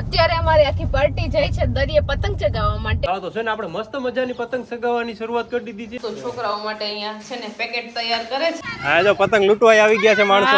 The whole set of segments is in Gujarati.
અત્યારે અમારી આખી પાર્ટી જાય છે દરિયે પતંગ ચગાવવા માટે. તો છે ને આપણે મસ્ત મજાની પતંગ ચગાવવાની શરૂઆત કરી દીધી છે. તો છોકરાઓ માટે અહીંયા છે ને પેકેટ તૈયાર કરે છે. હા જો પતંગ લૂંટવા આવી ગયા છે માણસો.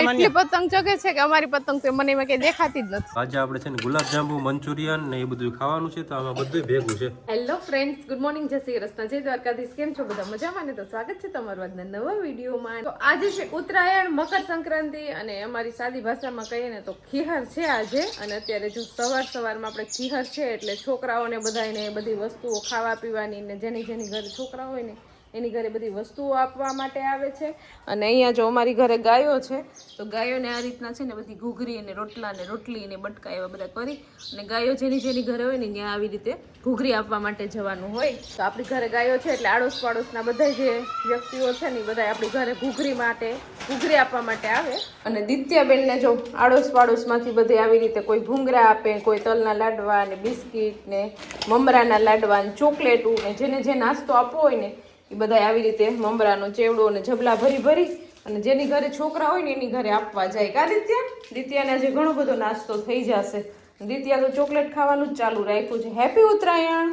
એટલી પતંગ ચગે છે કે અમારી પતંગ તો મને એમાં કઈ દેખાતી જ નથી. આજે આપણે છે ને ગુલાબજાંબુ મંચુરિયન ને એ બધું ખાવાનું છે તો આમાં બધું ભેગું છે. હેલો ફ્રેન્ડ્સ ગુડ મોર્નિંગ જય શ્રી કૃષ્ણ. જય દ્વારકાધીશ. કેમ છો બધા? મજામાં ને? તો સ્વાગત છે તમારું આજના નવા વિડીયોમાં. તો આજે છે ઉત્તરાયણ મકર સંક્રાંતિ અને અમારી સાદી ભાષામાં કહીએ ને તો ખીહર છે આજે. અને અત્યારે જો સવાર સવારમાં આપણે ખીહર છે એટલે છોકરાઓને બધાને બધી વસ્તુઓ ખાવા પીવાની ને જેની જેની ઘરે છોકરા હોય ને એની ઘરે બધી વસ્તુઓ આપવા માટે આવે છે. અને અહીંયા જો અમારી ઘરે ગાયો છે, તો ગાયોને આ રીતના છે ને બધી ઘૂઘરી અને રોટલા ને રોટલી ને બટકા એવા બધા કરી અને ગાયો જેની જેની ઘરે હોય ને ત્યાં આવી રીતે ઘૂઘરી આપવા માટે જવાનું હોય. તો આપણી ઘરે ગાયો છે એટલે આડોશ પાડોશના બધા જે વ્યક્તિઓ છે ને બધા આપણી ઘરે ઘૂઘરી માટે ઘૂઘરી આપવા માટે આવે. અને દિત્યાબેનને જો આડોશ પાડોશમાંથી બધે આવી રીતે કોઈ ભૂંગરા આપે, કોઈ તલના લાડવા ને બિસ્કિટ ને મમરાના લાડવા ને ચોકલેટું ને જેને જે નાસ્તો આપવો હોય ને એ બધા આવી રીતે મમરાનો ચેવડો અને જબલા ભરી ભરી અને જેની ઘરે છોકરા હોય ને એની ઘરે આપવા જાય. કા દિત્યા? દિત્યાને આજે ઘણો બધો નાસ્તો થઈ જશે. દિત્યા તો ચોકલેટ ખાવાનું જ ચાલુ રાખ્યું છે. હેપી ઉત્તરાયણ!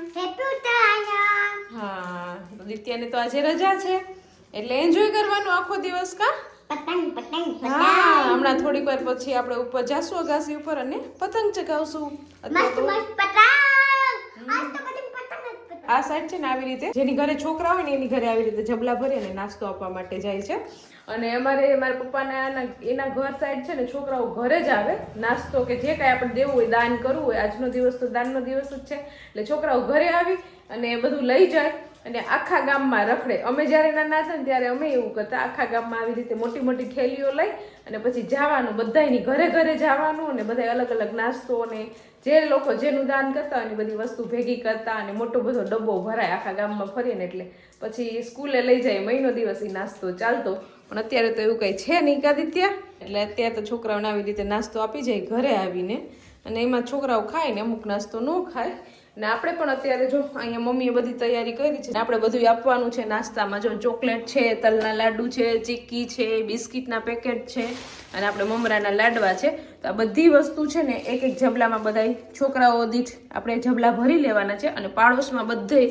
હા તો દિત્યાને તો આજે રજા છે. એટલે એન્જોય કરવાનું આખો દિવસ કા? હા હમણાં થોડીક વાર પછી આપણે ઉપર જાશું અગાસી ઉપર અને પતંગ ચગાવશું. અત્યારે તો આ સાઈડ છે ને આવી રીતે, જેની ઘરે છોકરા હોય ને એની ઘરે આવી રીતે જબલા ભરી અને નાસ્તો આપવા માટે જાય છે. અને અમારે મારા પપ્પાના એના ઘર સાઈડ છે ને છોકરાઓ ઘરે જ આવે નાસ્તો કે જે કાંઈ આપણે દેવું હોય દાન કરવું હોય. આજનો દિવસ તો દાનનો દિવસ જ છે. એટલે છોકરાઓ ઘરે આવી અને એ બધું લઈ જાય. અને આખા ગામમાં રખડે. અમે જ્યારે નાના હતા ને ત્યારે અમે એવું કરતા, આખા ગામમાં આવી રીતે મોટી મોટી થેલીઓ લઈ અને પછી જવાનું, બધાયની ઘરે ઘરે જવાનું અને બધા અલગ અલગ નાસ્તો અને જે લોકો જેનું દાન કરતા હોય બધી વસ્તુ ભેગી કરતા અને મોટો બધો ડબ્બો ભરાય આખા ગામમાં ફરીને એટલે. પછી સ્કૂલે લઈ જાય, મહિનો દિવસ એ નાસ્તો ચાલતો. પણ અત્યારે તો એવું કંઈ છે નહીં કાદિત્ય એટલે અત્યારે તો છોકરાઓને આવી રીતે નાસ્તો આપી જાય ઘરે આવીને. અને એમાં છોકરાઓ ખાય ને અમુક નાસ્તો ન ખાય. ને આપણે પણ અત્યારે જો અહીંયા મમ્મીએ બધી તૈયારી કરી છે આપણે બધું આપવાનું છે, નાસ્તામાં જો ચોકલેટ છે, તલના લાડુ છે, ચીક્કી છે, બિસ્કિટના પેકેટ છે અને આપણે મમરાના લાડવા છે. તો આ બધી વસ્તુ છે ને એક એક જબલામાં બધા છોકરાઓ દીઠ આપણે જબલા ભરી લેવાના છે અને પાડોશમાં બધે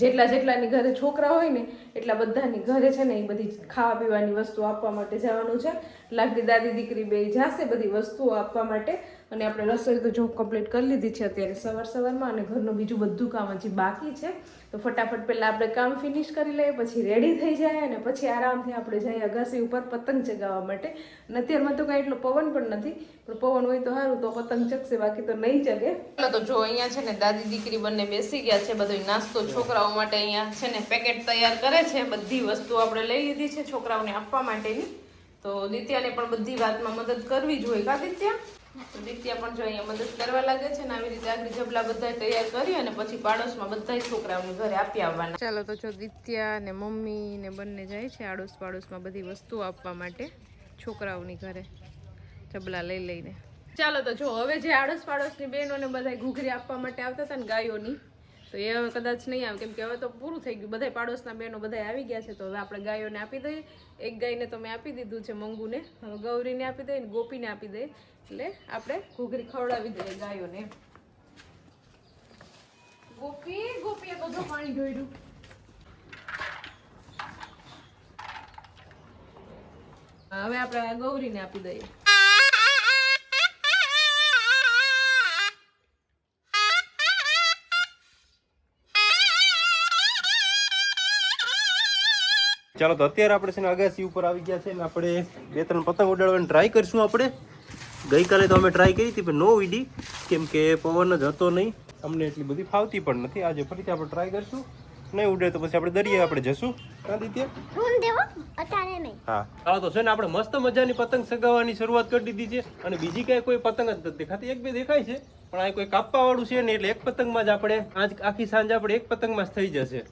જેટલા જેટલાની ઘરે છોકરા હોય ને એટલા બધાની ઘરે છે ને એ બધી ખાવા પીવાની વસ્તુ આપવા માટે જવાનું છે. લાગતી દાદી દીકરી બે જાશે બધી વસ્તુઓ આપવા માટે. અને આપણે રસોઈ તો જો કમ્પ્લીટ કરી લીધી છે અત્યારે સવાર સવારમાં અને ઘરનું બીજું બધું કામ હજી બાકી છે, તો ફટાફટ પહેલાં આપણે કામ ફિનિશ કરી લઈએ, પછી રેડી થઈ જાય અને પછી આરામથી આપણે જઈએ અગાસી ઉપર પતંગ ચગાવવા માટે. અને અત્યારમાં તો કાંઈ એટલો પવન પણ નથી, પણ પવન હોય તો સારું, તો પતંગ ચગશે, બાકી તો નહીં ચગે. તો જો અહીંયા છે ને દાદી દીકરી બંને બેસી ગયા છે બધો નાસ્તો છોકરાઓ માટે અહીંયા છે ને પેકેટ તૈયાર કરે છે, બધી વસ્તુ આપણે લઈ લીધી છે છોકરાઓને આપવા માટેની. તો દિત્યાને પણ બધી વાતમાં મદદ કરવી જોઈએ, કા દિત્યા તો પણ જો અહીંયા મદદ કરવા લાગે છે ને આવી રીતે આગળ જબલા બધા તૈયાર કરી અને પછી પાડોશમાં બધા છોકરાઓને ઘરે આપી આવવાના. ચાલો તો જો દિત્યા ને મમ્મી ને બંને જાય છે આડોશ પાડોશમાં બધી વસ્તુઓ આપવા માટે છોકરાઓની ઘરે જબલા લઈ લઈને. ચાલો તો જો, હવે જે આડોશ પાડોશની બહેનોને બધા ઘૂઘરી આપવા માટે આવતા હતા ને ગાયોની તો એ હવે કદાચ નહીં આવે. કેમ કે હવે તો પૂરું થઈ ગયું. બધા પાડોશના બહેનો બધા આવી ગયા છે. તો હવે આપણે ગાયોને આપી દઈએ. એક ગાયને તો મેં આપી દીધું છે મંગુને. હવે ગૌરીને આપી દઈએ ને ગોપીને આપી દઈએ. એટલે આપણે ઘૂઘરી ખવડાવી દઈએ ગાયોને. ગોપી, ગોપીએ જો પાણી ઢોળ્યું હવે આપણે ગૌરીને આપી દઈએ. ચાલો તો અત્યારે આપણે છે ને અગાસી ઉપર આવી ગયા છે ને આપણે બે ત્રણ પતંગ ઉડાડવાની ટ્રાય કરીશું આપણે. ગઈકાલે તો અમે ટ્રાય કરી હતી પણ નો વીડી કેમ કે પવન જ હતો નહીં. અમને એટલી બધી ફાવતી પણ નથી. આજે ફરીથી આપણે ટ્રાય કરીશું. નહીં ઉડે તો પછી આપણે દરિયે આપણે જશું. હા. હા તો છે ને આપણે મસ્ત મજાની પતંગ સગાવવાની શરૂઆત કરી દીધી છે. અને બીજી કાંઈ કોઈ પતંગ જ નથી દેખાતી. એક બે દેખાય છે પણ આ કોઈ કાપવા વાળું છે ને એટલે એક પતંગમાં જ આપણે આજ આખી સાંજ આપણે એક પતંગમાં જ થઈ જશે.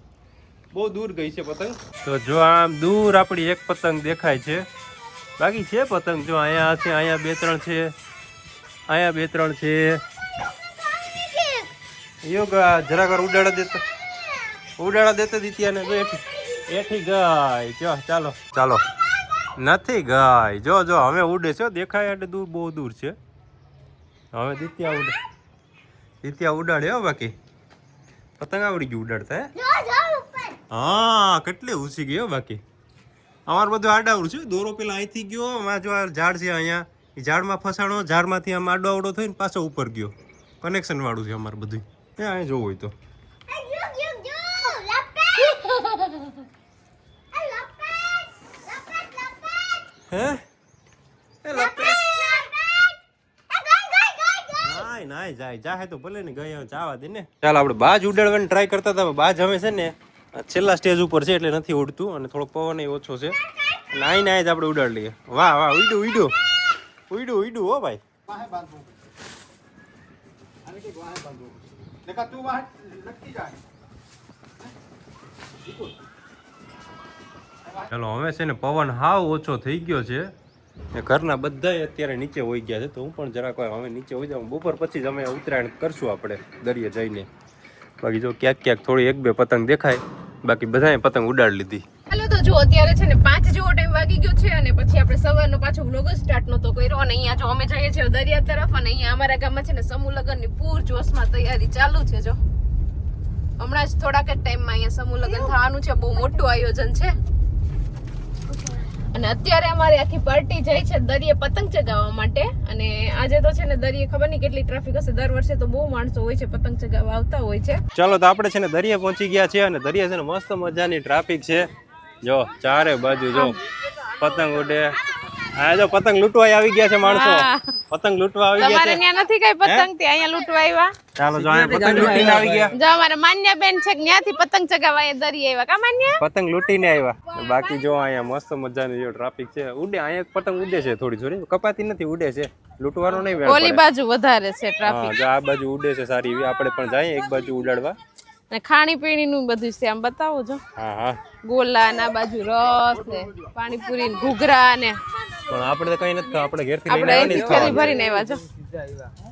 બહુ દૂર ગઈ છે પતંગ. તો જો આમ દૂર આપણી એક પતંગ દેખાય છે. બાકી છે પતંગ? જો અહીંયા છે અહીંયા બે ત્રણ છે અહીંયા બે ત્રણ છે. યોગા જરાક વાર ઉડાડા દેતા ઉડાડા દેતા દીતી અને એઠી એઠી ગઈ. જો ચાલો. ચાલો. નથી ગઈ. જો જો હવે ઉડે છે. દેખાય એટલે દૂર બહુ દૂર છે. હવે દિત્યા ઉડે દિત્યા ઉડાડે હો બાકી. પતંગ આવડી ગયું ઉડાડતા હે? હા, કેટલી ઊંચી હો બાકી. અમારે બધું આડાવડું છે. દોરો પેલા અહીંથી ગયો માં જો ઝાડ છે અહીંયા. એ ઝાડમાં ફસાણો, ઝાડમાંથી આમ આડો આવડો થઈને પાછો ઉપર ગયો. કનેક્શન વાળું છે અમારે બધું એ અહીંયા જોવું હોય તો. હે? એ લપે નાય નાય, જાય, જાહે તો ભલે ને ગયા જવા દે ને. ચાલ, આપણે બાજ ઉડાડવાની ટ્રાય કરતા હતા બાજ હવે છે ને છેલ્લા સ્ટેજ ઉપર છે એટલે નથી ઉડતું અને થોડોક પવન એ ઓછો છે. નાઈ નાઈ જ આપણે ઉડાડી લઈએ. વાહ વાહ, ઉડ્યું ઉડ્યું. ઉડ્યું ઉડ્યું હો ભાઈ. ચાલો, હવે છે ને પવન હાવ ઓછો થઈ ગયો છે. ઘરના બધાય અત્યારે નીચે હોઈ ગયા છે, તો હું પણ જરાક હવે નીચે હોઈ જાઉં. બપોર પછી જ અમે ઉત્તરાયણ કરશું આપણે, દરિયે જઈને. બાકી જો ક્યાંક ક્યાંક થોડી એક બે પતંગ દેખાય બાકી બધાએ પતંગ ઉડાડી લીધી. હાલો તો જો અત્યારે છે ને પાંચ જેવો ટાઈમ વાગી ગયો છે અને પછી આપણે સવારનો પાછો વ્લોગ સ્ટાર્ટ નતો કર્યો અને અહીંયા જો અમે જઈએ છીએ દરિયા તરફ અને અહીંયા અમારા ગામમાં છે ને સમૂહ લગ્નની પૂર જોશમાં તૈયારી ચાલુ છે જો. હમણાં જ થોડાક જ ટાઈમમાં અહીંયા સમૂહ લગ્ન થવાનું છે બહુ મોટું આયોજન છે. અને અત્યારે અમારે આખી પાર્ટી જાય છે દરિયે પતંગ ચગાવવા માટે. અને આજે તો છે ને દરિયે ખબર નહીં કેટલી ટ્રાફિક હશે. દર વર્ષે તો બહુ માણસો હોય છે પતંગ ચગાવવા આવતા હોય છે. ચાલો તો આપણે છે ને દરિયા પહોંચી ગયા છે અને દરિયા છે ને મસ્ત મજાની ટ્રાફિક છે. જો ચારે બાજુ જો પતંગ ઉડે. આ જો પતંગ લૂંટવા આવી ગયા છે માણસો. પતંગ લૂંટવા આવી ગયા તમારે છે. ત્યાં નથી કઈ પતંગથી અહીંયા લૂંટવા આવ્યા? ચાલો જો અહીંયા પતંગ લૂંટીને આવી ગયા. જો અમારે માન્ય બેન છે કે ત્યાંથી પતંગ ચગાવવા એ દરી આવ્યા. કા માન્ય? પતંગ લૂંટીને આવ્યા. બાકી જો અહીંયા મસ્ત મજાની જો ટ્રાફિક છે. ઉડે અહીંયા પતંગ ઉડે છે થોડી થોડી કપાતી નથી ઉડે છે. લૂંટવાનો નહીં ઓલી બાજુ વધારે છે ટ્રાફિક જો આ બાજુ ઉડે છે સારી એવી. આપણે પણ જઈએ એક બાજુ ઉડાડવા. અને ખાણી નું બધું છે આમ બતાવો જો. ગોલા ના બાજુ રસ ને પાણીપુરી ને ઘૂઘરા ને પણ આપણે તો કઈ નથી. આપણે ઘેરથી લઈને આપણે આવવાની. ભરીને આવ્યા જો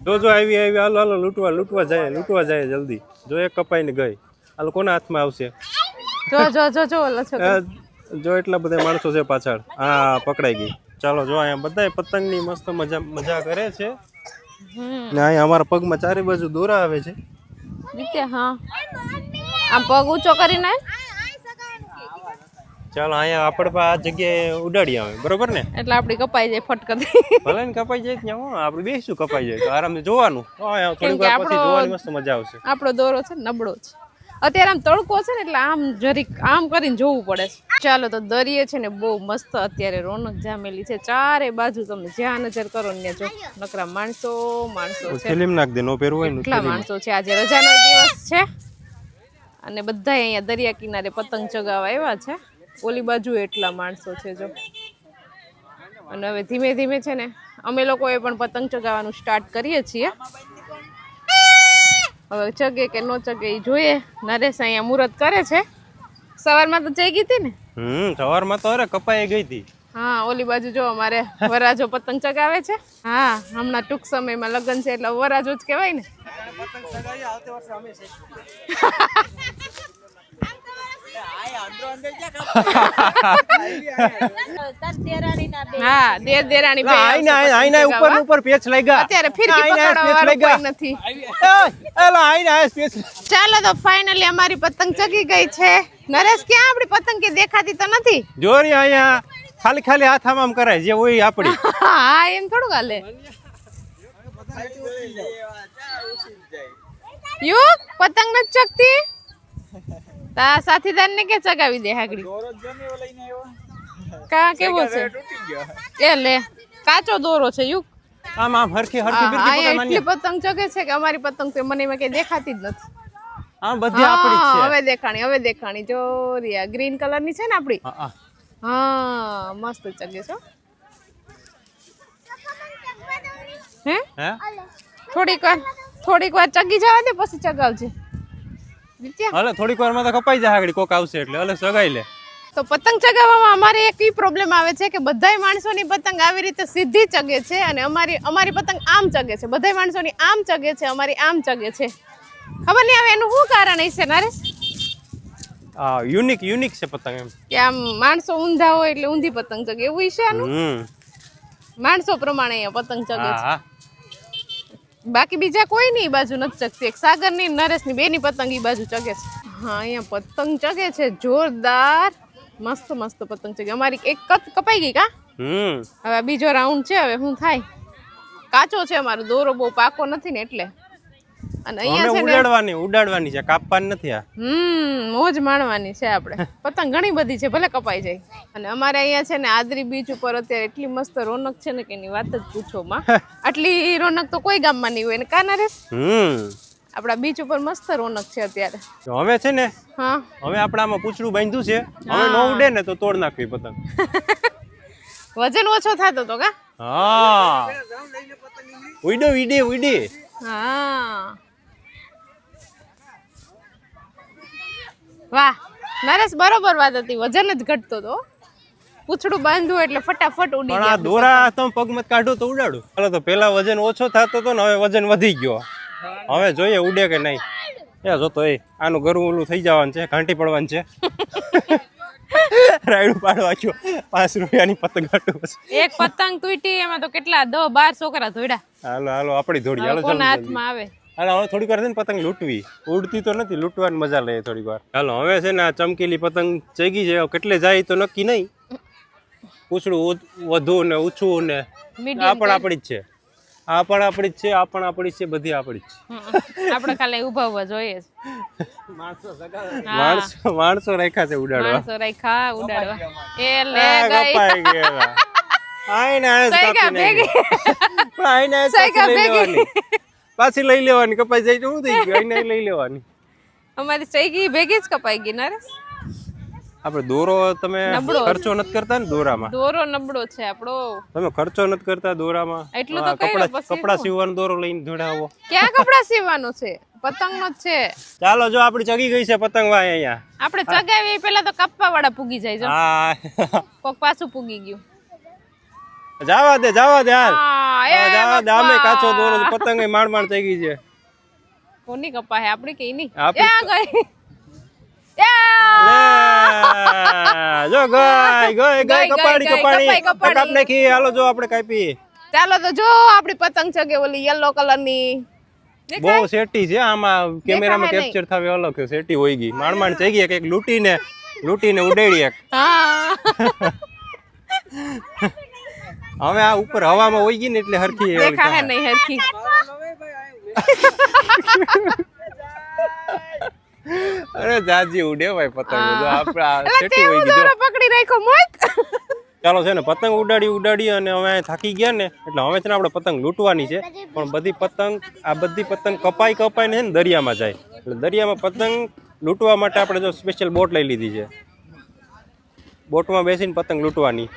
જો જો આવી આવી હાલો હાલો લૂંટવા લૂંટવા જાય લૂંટવા જાય જલ્દી. જો એક કપાઈને ગઈ. હાલો કોના હાથમાં આવશે? જો જો જો જો ઓલો જો એટલા બધા માણસો છે પાછળ. હા પકડાઈ ગઈ. ચાલો જો અહીંયા બધાય પતંગની મસ્ત મજા મજા કરે છે. ને અહીંયા અમારા પગમાં ચારે બાજુ દોરા આવે છે. રીતે હા. આમ પગ ઊંચો કરીને? ચાલો અહીંયા આપણે પણ આ જગ્યાએ ઉડાડી આવે બરોબર ને? એટલે આપડી કપાઈ જાય ફટકતી ભલે ને કપાઈ જાય ત્યાં હું આપણે બેસું કપાઈ જાય તો આરામથી જોવાનું. થોડીક વાર પછી જોવાની મસ્ત મજા આવશે. આપણો દોરો છે ને નબળો છે અત્યારે આમ તડકો છે ને એટલે આમ જરીક આમ કરીને જોવું પડે છે. ચાલો તો દરિયે છે ને બહુ મસ્ત અત્યારે રોનક જામેલી છે. ચારે બાજુ તમે જ્યાં નજર કરો ને જો. નકરા માણસો માણસો છે. ફિલ્મ નાખ દે નો પહેરવું હોય એટલા માણસો છે. આજે રજાનો દિવસ છે. અને બધા અહીંયા દરિયા કિનારે પતંગ ચગાવવા આવ્યા છે. ઓલી બાજુ એટલા માણસો છે જો. અને હવે ધીમે ધીમે છે ને અમે લોકોએ પણ પતંગ ચગાવવાનું સ્ટાર્ટ કરીએ છીએ. હવે ચગે કે નો ચગે એ જોઈએ. નરેશ અહીંયા મુહૂર્ત કરે છે. સવારમાં તો જઈ ગઈ હતી ને? હમ સવારમાં તો અરે કપાઈ ગઈ હતી. હા ઓલી બાજુ જો અમારે વરાજો પતંગ ચગાવે છે. હા હમણાં ટૂંક સમયમાં લગ્ન છે એટલે વરાજો જ કહેવાય ને. હા દેર દેરાણી બે આઈને આઈને ઉપર ઉપર પેચ લાગ્યા. અત્યારે ફિરકી પકડવા વાળું નથી. એલા આઈને ચાલો તો ફાઇનલી અમારી પતંગ ચગી ગઈ છે. નરેશ ક્યાં આપણી પતંગ કે દેખાતી તો નથી? જોરી અહીંયા ખાલી ખાલી હાથ આમ કરાય જે હોય આપડી હા એમ થોડું હાલે. યુગ પતંગ નથી ચગતી? તા સાથીદાર ને કે ચગાવી દે હાગડી કા કેવો છે એ લે કાચો દોરો છે યુગ આમ આમ હરખી હરખી આ બિરકી આ પતંગ એટલી પતંગ ચગે છે કે અમારી પતંગ તો મને એમાં કઈ દેખાતી જ નથી આમ બધી આપડી જ હા, છે હવે દેખાણી હવે દેખાણી જો રિયા ગ્રીન કલરની છે ને આપડી હા, હા. હા મસ્ત ચગે છો હે? હે? થોડીક વાર થોડીક વાર ચગી જવા દે પછી ચગાવજે. વિદ્યા હાલે થોડીક વારમાં તો કપાઈ જાય આગળ કોક આવશે એટલે. હલે સગાઈ લે. તો પતંગ ચગાવવામાં અમારે એક ઈ પ્રોબ્લેમ આવે છે કે બધાય માણસોની પતંગ આવી રીતે સીધી ચગે છે અને અમારી અમારી પતંગ આમ ચગે છે. બધાય માણસોની આમ ચગે છે અમારી આમ ચગે છે. ખબર નહીં આવે એનું શું કારણ હશે નરેશ આ યુનિક યુનિક છે પતંગ એમ. કે આમ માણસો ઊંધા હોય એટલે ઊંધી પતંગ ચગે. એવું છે આનું? માણસો પ્રમાણે પતંગ ચગે છે. બાકી બીજા કોઈ ની બાજુ નથી ચગતી. એક સાગરની નરેશની બેની પતંગ એ બાજુ ચગે છે. હા અહીંયા પતંગ ચગે છે જોરદાર. મસ્ત મસ્ત પતંગ ચગે. અમારી એક કત કપાઈ ગઈ કા? હવે બીજો રાઉન્ડ છે હવે શું થાય? કાચો છે અમારો દોરો બહુ પાકો નથી ને એટલે. અને અહીંયા છે ને ઉડાડવાની ઉડાડવાની છે કાપવાની નથી આ. હમ મોજ માણવાની છે આપણે. પતંગ ઘણી બધી છે ભલે કપાઈ જાય. અને અમારે અહીંયા છે ને આદરી બીચ ઉપર અત્યારે એટલી મસ્ત રોનક છે ને કે એની વાત જ પૂછો માં. આટલી રોનક તો કોઈ ગામમાં નહીં હોય ને કાના રે? હમ. આપણા બીચ ઉપર મસ્ત રોનક છે અત્યારે. હવે છે ને હા. હવે આપણામાં પૂછડું બાંધ્યું છે. હવે ન ઉડે ને તો તોડ નાખવી પતંગ. વજન ઓછો થતો તો કા? હા. ઉડે ઉડે ઉડે હા. વાહ નરેશ બરોબર વાત હતી વજન જ ઘટતો તો પૂછડું બાંધવું એટલે ફટાફટ ઉડી પણ આ દોરા તમે મત કાઢો તો ઉડાડું. ચાલો તો પેલા વજન ઓછો થતો તો ને હવે વજન વધી ગયો. હવે જોઈએ ઉડે કે નહીં. એ જોતો એ આનું ગરું ઓલું થઈ જવાનું છે ઘાંટી પડવાનું છે. રાયડું પાડવા ગયો. પાંચ રૂપિયાની પતંગ પછી એક પતંગ તૂટી એમાં તો કેટલા દો બાર છોકરા ધોડ્યા હાલો હાલો આપણી ધોડી હાલો હાથમાં આવે? હાલો હવે થોડીક વાર છે ને પતંગ લૂંટવી. ઉડતી તો નથી લૂંટવાની મજા લે થોડીક વાર. હાલો હવે છે ને આ ચમકેલી પતંગ ચગી છે કેટલે જાય તો નક્કી નહીં. પૂછડું વધુ ને ઓછું ને આ પણ આપણી જ છે. આ પણ આપણી જ છે આ પણ આપણી જ છે બધી આપણી જ છે. આપણે ખાલી ઊભા જોઈએ જ. માણસો માણસો રાખ્યા છે ઉડાડવા. માણસો રાખ્યા ઉડાડવા. એ લે ગઈ. ગયા. આઈને આને કાપી ભેગી. નાખી. આઈને ભેગી. લેવાની. પાછી લઈ લેવાની કપાઈ જાય તો શું થઈ ગયું? આઈને લઈ લેવાની. અમારી સૈગી ભેગી જ કપાઈ ગઈ નરેશ. આપણે દોરો તમે ખર્ચો નથી કરતા ને દોરામાં? દોરો નબળો છે આપણો. તમે ખર્ચો નથી કરતા દોરામાં? એટલું તો કપડા કપડા સીવવાનો દોરો લઈને જોડાવો ક્યાં કપડા સીવવાનો છે? પતંગ નો જ છે. ચાલો જો આપણી ચગી ગઈ છે પતંગ વાય અહીંયા. આપણે ચગાવી પેલા તો કાપવા વાળા પૂગી જાય જો. હા. કોક પાછું પૂગી ગયું. જાવા દે જાવા દે હાલ. જાવા દે અમે કાચો દોરો પતંગ માંડ માંડ થઈ ગઈ છે. કોની કપા હે? આપણી કે ની જો ગઈ. ગઈ ગઈ કપાડી કપાડી. કાપ નાખી હાલો જો આપણે કાપી ચાલો તો જો આપણી પતંગ છે કે ઓલી યલો કલરની. બહુ સેટી છે આમાં કેમેરામાં. કેપ્ચર થાવે અલગ સેટી હોય ગઈ. માંડ માંડ થઈ ગઈ એક એક લૂંટીને લૂંટીને ઉડાડી એક. હા. હવે આ ઉપર હવામાં હોય ગઈ ને એટલે હરખી દેખાય દેખા નહીં હરખી. અરે જાજી ઉડે ભાઈ પતંગ. આપણે સેટી હોય ગઈ પકડી રાખ્યો મોત. ચાલો છે ને પતંગ ઉડાડી ઉડાડી અને હવે થાકી ગયા ને એટલે હવે છે ને આપણે પતંગ લૂંટવાની છે. પણ બધી પતંગ આ બધી પતંગ કપાઈ કપાઈ છે ને દરિયામાં જાય. એટલે દરિયામાં પતંગ લૂંટવા માટે આપણે જો સ્પેશિયલ બોટ લઈ લીધી છે. બોટમાં બેસીને પતંગ લૂંટવાની.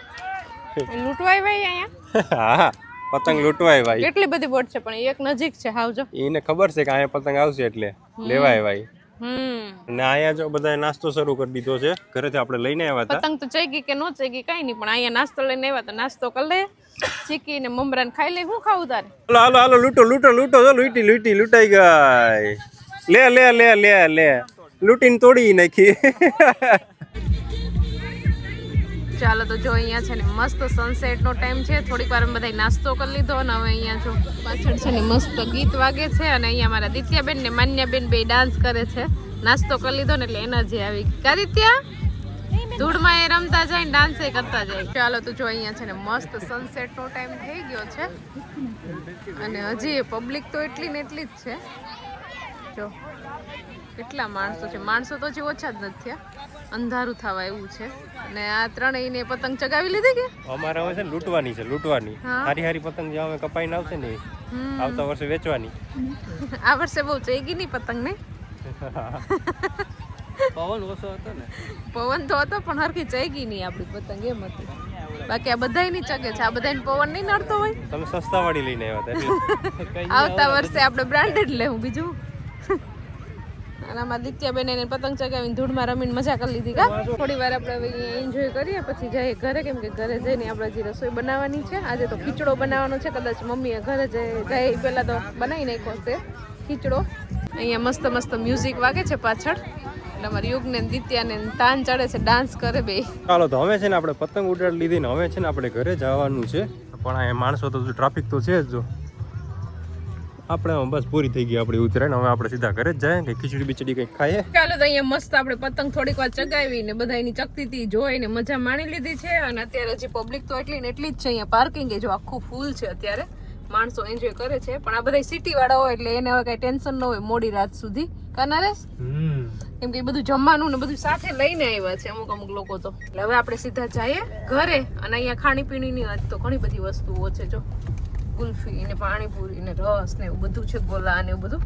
લૂંટવાય ભાઈ અહીંયા? હા પતંગ લૂંટવાય ભાઈ. કેટલી બધી બોટ છે પણ એક નજીક છે હાવજો એને ખબર છે કે અહીંયા પતંગ આવશે એટલે લેવાય ભાઈ. અને અહીંયા જો બધાએ નાસ્તો શરૂ કરી દીધો છે ઘરેથી આપણે લઈને આવ્યા હતા. પતંગ તો ચેકી કે નો ચેકી કઈ નહીં પણ અહીંયા નાસ્તો લઈને આવ્યા તો નાસ્તો કરી લે ચીકી ને મમરાને ખાઈ લે શું ખાવું તારે? હાલો હાલો હાલો લૂંટો લૂંટો લૂંટો જો લૂંટી લૂંટી લૂંટાઈ ગઈ. લે લે લે લે લે. લૂંટીને તોડી નાખી. ચાલો તો જો અહીંયા છે ને મસ્ત સનસેટ નો ટાઈમ છે. થોડીક વાર બધા નાસ્તો કરી લીધો અને હવે અહીંયા જો પાછળ છે ને મસ્ત ગીત વાગે છે અને અહીંયા મારા દિત્યાબેન ને માન્યાબેન બે ડાન્સ કરે છે. નાસ્તો કરી લીધો ને એટલે એનર્જી આવી ગઈ. કા દિત્યા? ધૂળમાં એ રમતા જાય ને ડાન્સ એ કરતા જાય. ચાલો તો જો અહીંયા છે ને મસ્ત સનસેટ નો ટાઈમ થઈ ગયો છે. અને હજી પબ્લિક તો એટલી ને એટલી જ છે. જો. કેટલા માણસો છે? માણસો તો હજી ઓછા જ નથી થયા અંધારું થવા એવું છે. અને આ ત્રણેય ને પતંગ ચગાવી લીધી કે? અમારે હવે છે ને લૂંટવાની છે લૂંટવાની. હારી હારી પતંગ જે અમે કપાઈને આવશે ને આવતા વર્ષે વેચવાની. આ વર્ષે બહુ ચેગી નહીં પતંગ ને પવન ઓછો હતો ને. પવન તો હતો પણ હરખી ચેગી નહીં આપણી પતંગ એમ હતી. બાકી આ બધાય નહીં ચગે છે. આ બધાને પવન નહીં નડતો હોય. તમે સસ્તા વાળી લઈને આવ્યા હતા આવતા વર્ષે આપણે બ્રાન્ડેડ લેવું બીજું. અને આમાં દિત્યાબેન એને પતંગ ચગાવીને ધૂળમાં રમીને મજા કરી લીધી, કા? થોડી વાર આપણે અહીંયા એન્જોય કરીએ, પછી જઈએ ઘરે. કેમ કે ઘરે જઈને આપણે હજી રસોઈ બનાવવાની છે, આજે તો ખીચડો બનાવવાનો છે. કદાચ મમ્મીએ ઘરે જઈ જાય પહેલાં તો બનાવી નાખ્યો છે, ખીચડો. અહીંયા મસ્ત મસ્ત મ્યુઝિક વાગે છે પાછળ. અમારી દિત્યાને ને તાન ચડે છે ડાન્સ કરે બે. ચાલો, તો હવે છે ને આપણે પતંગ ઉડાડી લીધી ને હવે છે ને આપણે ઘરે જવાનું છે. પણ અહીંયા માણસો તો ટ્રાફિક તો છે જ જો. આપણે બસ પૂરી થઈ ગઈ આપણી ઉતરાયણ હવે આપણે સીધા ઘરે જ જાય કે ખીચડી બિચડી કંઈક ખાઈએ. ચાલો તો અહીંયા મસ્ત આપણે પતંગ થોડીક વાર ચગાવી ને બધા એની ચકતી જોઈને મજા માણી લીધી છે. અને અત્યારે હજી પબ્લિક તો એટલી ને એટલી જ છે. અહીંયા પાર્કિંગ એ જો આખું ફૂલ છે અત્યારે. માણસો એન્જોય કરે છે. પણ આ બધા સિટી વાળા હોય એટલે એને હવે કઈ ટેન્શન ન હોય મોડી રાત સુધી. કનારેસ હમ. કેમ કે બધું જમવાનું ને બધું સાથે લઈને આવ્યા છે અમુક અમુક લોકો તો. એટલે હવે આપણે સીધા જઈએ ઘરે. અને અહીંયા ખાણીપીણીની વાત તો ઘણી બધી વસ્તુઓ છે જો. કુલ્ફી ને પાણીપુરી ને રસ ને એવું બધું છે ગોલા ને એવું બધું.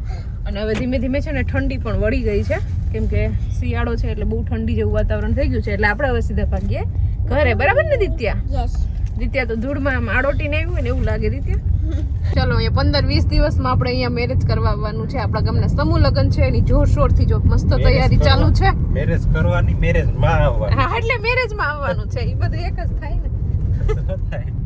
અને હવે ધીમે ધીમે છે ને ઠંડી પણ વળી ગઈ છે. કેમ કે શિયાળો છે એટલે બહુ ઠંડી જેવું વાતાવરણ થઈ ગયું છે. એટલે આપણે હવે સીધા ભાગીએ ઘરે. બરાબર ને દિત્યા? યસ દિત્યા તો ધૂળમાં આમ આડોટીને આવ્યું હોય ને એવું લાગે દિત્યા? ચાલો અહીંયા પંદર વીસ દિવસમાં આપણે અહીંયા મેરેજ કરવા આવવાનું છે. આપણા ગામના સમૂહ લગ્ન છે. એની જોરશોરથી જો મસ્ત તૈયારી ચાલુ છે. મેરેજ કરવાની મેરેજમાં આવવાનું. હા એટલે મેરેજમાં આવવાનું છે. એ બધું એક જ થાય ને.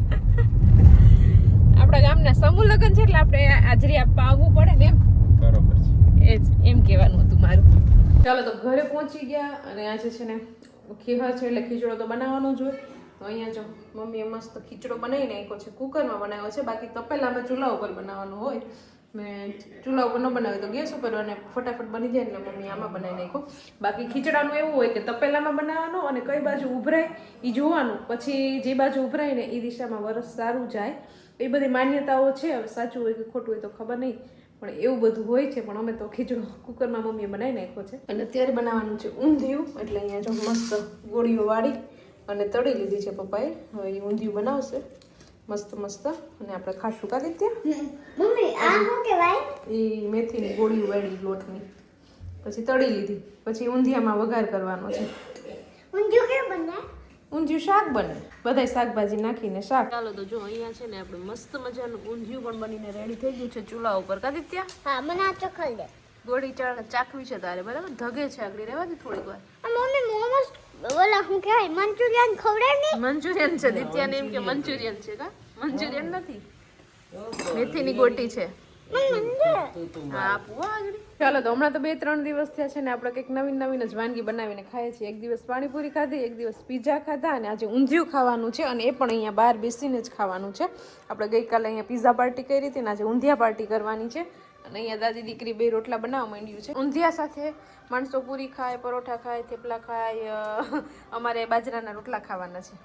આપણા ગામના સમૂહ લગ્ન છે એટલે આપણે હાજરી આપવા આવવું પડે ને એમ. બરોબર છે. એ જ એમ કહેવાનું હતું મારું. ચાલો તો ઘરે પહોંચી ગયા અને આજે છે ને ખીહર છે એટલે ખીચડો તો બનાવવાનો જ હોય. તો અહીંયા જો મમ્મીએ મસ્ત ખીચડો બનાવીને નાખ્યો છે કુકરમાં બનાવ્યો છે. બાકી તપેલામાં ચૂલા ઉપર બનાવવાનો હોય. મેં ચૂલા ઉપર ન બનાવ્યો તો ગેસ ઉપર અને ફટાફટ બની જાય એટલે મમ્મી આમાં બનાવી નાખ્યો. બાકી ખીચડાનું એવું હોય કે તપેલામાં બનાવવાનો અને કઈ બાજુ ઉભરાય એ જોવાનું. પછી જે બાજુ ઉભરાય ને એ દિશામાં વરસ સારું જાય. એ બધી માન્યતાઓ છે હવે સાચું હોય કે ખોટું હોય તો ખબર નહીં પણ એવું બધું હોય છે પણ અમે તો ખીચડો કુકરમાં મમ્મીએ બનાવી નાખ્યો છે. અને અત્યારે બનાવવાનું છે ઊંધિયું એટલે અહીંયા જો મસ્ત ગોળીઓ વાળી અને તળી લીધી છે પપ્પાએ. હવે એ ઊંધિયું બનાવશે. મસ્ત મસ્ત. અને આપણે ખાશું કાઢી ત્યાં મમ્મી આ શું કહેવાય? એ મેથીની ગોળીઓ વાળી લોટની. પછી તળી લીધી. પછી ઊંધિયામાં વઘાર કરવાનો છે. ઊંધિયું કેમ બને ઊંધિયું શાક બને. બધાય શાકભાજી નાખીને શાક. ચાલો તો જો અહીંયા છે ને આપણે મસ્ત મજાનું ઊંધિયું પણ બનીને રેડી થઈ ગયું છે ચૂલા ઉપર. કાદિત્યા હા મને આ ચોખલ દે. ગોળી ચાળ ચાખવી છે તારે બરાબર? ધગે છે આગળ રહેવા દે થોડીક વાર. આ મમ્મી મોમોસ ઓલા શું કહેવાય મંચુરિયન ખવડાવ ને મંચુરિયન છે દિત્યાને એમ કે મંચુરિયન છે કા? મંચુરિયન નથી. મેથીની ગોટી છે. હા આપું આગળ. ચાલો તો હમણાં તો બે ત્રણ દિવસ થયા છે ને આપણે કંઈક નવીન નવીન જ વાનગી બનાવીને ખાઈએ છીએ. એક દિવસ પાણીપુરી ખાધી એક દિવસ પીઝા ખાધા અને આજે ઊંધિયું ખાવાનું છે અને એ પણ અહીંયા બહાર બેસીને જ ખાવાનું છે. આપણે ગઈકાલે અહીંયા પીઝા પાર્ટી કરી હતી અને આજે ઊંધિયા પાર્ટી કરવાની છે. અને અહીંયા દાદી દીકરી બે રોટલા બનાવવા માંડ્યું છે. ઊંધિયા સાથે માણસો પૂરી ખાય પરોઠા ખાય થેપલા ખાય અમારે બાજરાના રોટલા ખાવાના છે.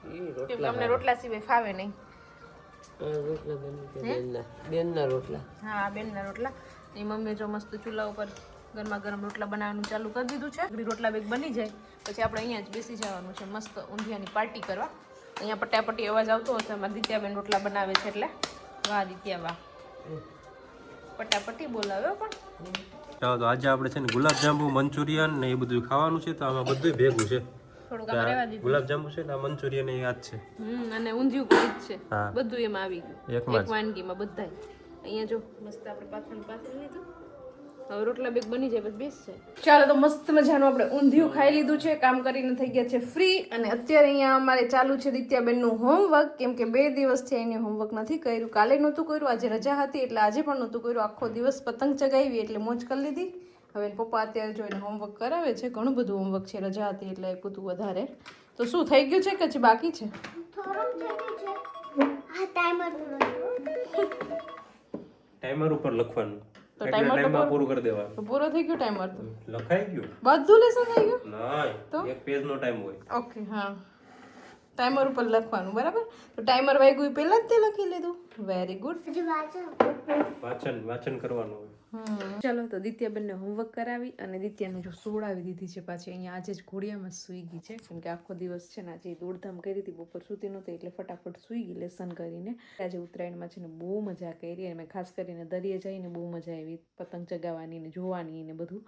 કેમ અમને રોટલા સિવાય ફાવે નહીં. બેનના રોટલા. હા બેનના રોટલા. એ મમ્મીએ જો મસ્ત ચૂલા ઉપર ગરમા ગરમ રોટલા બનાવવાનું ચાલુ કરી દીધું છે. રોટલા બેગ બની જાય. પછી આપણે અહીંયા જ બેસી જવાનું છે મસ્ત ઊંધિયાની પાર્ટી કરવા. અહીંયા પટાપટી અવાજ આવતો હશે અમારા દિત્યાબેન રોટલા બનાવે છે એટલે. વાહ દિત્યા વાહ. પટાપટી બોલાવે પણ. તો આજે આપણે છે ને ગુલાબજાંબુ મંચુરિયન ને એ બધું ખાવાનું છે તો આમાં બધું ભેગું છે. ને મંચુરિયન યાદ છે. અને ઊંધિયું છે. બધું એમાં આવી ગયું. એક વાનગીમાં બધાય. અહીંયા જો મસ્ત આપણે પાથરણ પાથરી લીધું. હવે રોટલા બેગ બની જાય બસ બેસ છે. ચાલો તો મસ્ત મજાનું આપણે ઊંધિયું ખાઈ લીધું છે કામ કરીને થઈ ગયા છે ફ્રી અને અત્યારે અહીંયા અમારે ચાલુ છે દિત્યાબેનનું હોમવર્ક કેમ કે બે દિવસથી એને હોમવર્ક નથી કર્યું. કાલે નહોતું કર્યું આજે રજા હતી એટલે આજે પણ નહોતું કર્યું. આખો દિવસ પતંગ ચગાવી એટલે મોજ કરી લીધી. હવે એના પપ્પા અત્યારે જોઈને હોમવર્ક કરાવે છે. ઘણું બધું હોમવર્ક છે રજા હતી એટલે એક હતું વધારે. તો શું થઈ ગયું છે કે બાકી છે? ટાઈમર ઉપર લખવાનું. તો ટાઈમર તો પૂરું- કરી દેવાનું. તો પૂરો થઈ ગયો ટાઈમર તો? લખાઈ ગયું. બધું લેસન થઈ ગયું? ના એક પેજ નો ટાઈમ હોય. ઓકે હા. ટાઈમર ઉપર લખવાનું બરાબર? તો ટાઈમર વાગ્યું એ પહેલા જ તે લખી લીધું. વેરી ગુડ વાંચન વાંચન કરવાનું હોય. ચાલો, તો દિત્યાબેનને હોમવર્ક કરાવી અને દિત્યાને જો સોડાવી દીધી છે પાછી, અહીંયા આજે જ ઘોડિયામાં સુઈ ગઈ છે, કેમ કે આખો દિવસ છે ને આજે દોડધામ કરી હતી, બપોર સૂતી નહોતી, એટલે ફટાફટ સૂઈ ગઈ લેસન કરીને. આજે ઉત્તરાયણમાં છે ને બહુ મજા કરી અને મેં ખાસ કરીને દરિયે જઈને બહુ મજા આવી, પતંગ ચગાવવાની ને જોવાની ને બધું.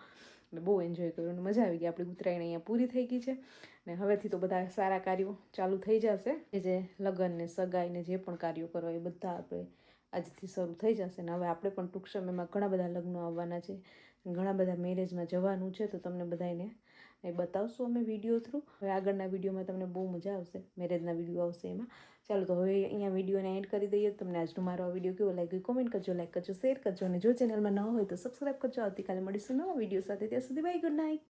બહુ એન્જોય કર્યું અને મજા આવી ગઈ, આપણી ઉત્તરાયણ અહીંયા પૂરી થઈ ગઈ છે. ને હવેથી તો બધા સારા કાર્યો ચાલુ થઈ જશે. જે લગ્ન ને સગાઈ ને જે પણ કાર્યો કરવા એ બધા આપણે આજથી શરૂ થઈ જશે ને હવે આપણે પણ ટૂંક સમયમાં ઘણા બધા લગ્નો આવવાના છે. ઘણા બધા મેરેજમાં જવાનું છે તો તમને બધાને એ બતાવશું અમે વીડિયો થ્રુ હવે આગળના વિડીયોમાં તમને બહુ મજા આવશે. મેરેજના વીડિયો આવશે એમાં. ચાલો તો હવે અહીંયા વિડીયોને એન્ડ કરી દઈએ. તમને આજનો મારો આ વીડિયો કેવો લાગ્યો કોમેન્ટ કરજો લાઈક કરજો શેર કરજો અને જો ચેનલમાં ન હોય તો સબસ્ક્રાઈબ કરજો. આવતીકાલે મળીશું નવા વીડિયો સાથે. ત્યાં સુધી બાય ગુડ નાઇટ